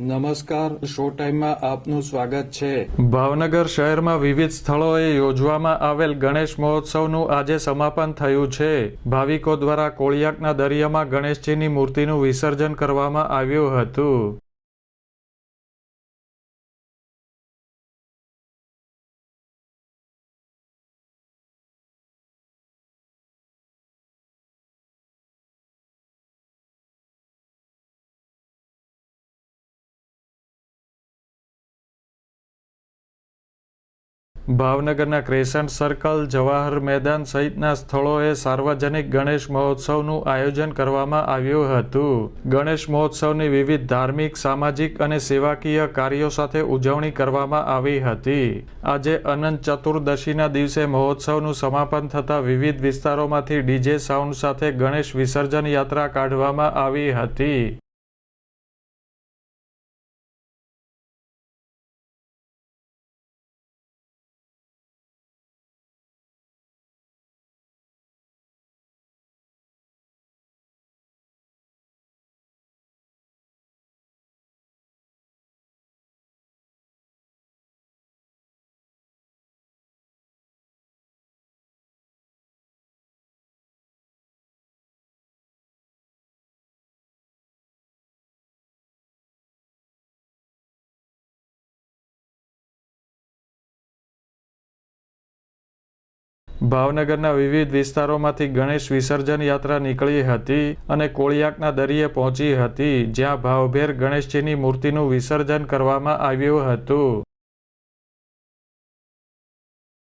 નમસ્કાર, શો ટાઈમમાં આપનું સ્વાગત છે. ભાવનગર શહેરમાં વિવિધ સ્થળોએ યોજવામાં આવેલ ગણેશ મહોત્સવનું આજે સમાપન થયું છે. ભાવિકો દ્વારા કોળિયાકના દરિયામાં ગણેશજીની મૂર્તિનું વિસર્જન કરવામાં આવ્યું હતું. ભાવનગરના ક્રેસન્ટ સર્કલ, જવાહર મેદાન સહિતના સ્થળોએ સાર્વજનિક ગણેશ મહોત્સવનું આયોજન કરવામાં આવ્યું હતું. ગણેશ મહોત્સવની વિવિધ ધાર્મિક, સામાજિક અને સેવાકીય કાર્યો સાથે ઉજવણી કરવામાં આવી હતી. આજે અનંત ચતુર્દશીના દિવસે મહોત્સવનું સમાપન થતાં વિવિધ વિસ્તારોમાંથી ડીજે સાઉન્ડ સાથે ગણેશ વિસર્જન યાત્રા કાઢવામાં આવી હતી. ભાવનગરના વિવિધ વિસ્તારોમાંથી ગણેશ વિસર્જન યાત્રા નીકળી હતી અને કોળિયાકના દરિયે પહોંચી હતી, જ્યાં ભાવભેર ગણેશજીની મૂર્તિનું વિસર્જન કરવામાં આવ્યું હતું.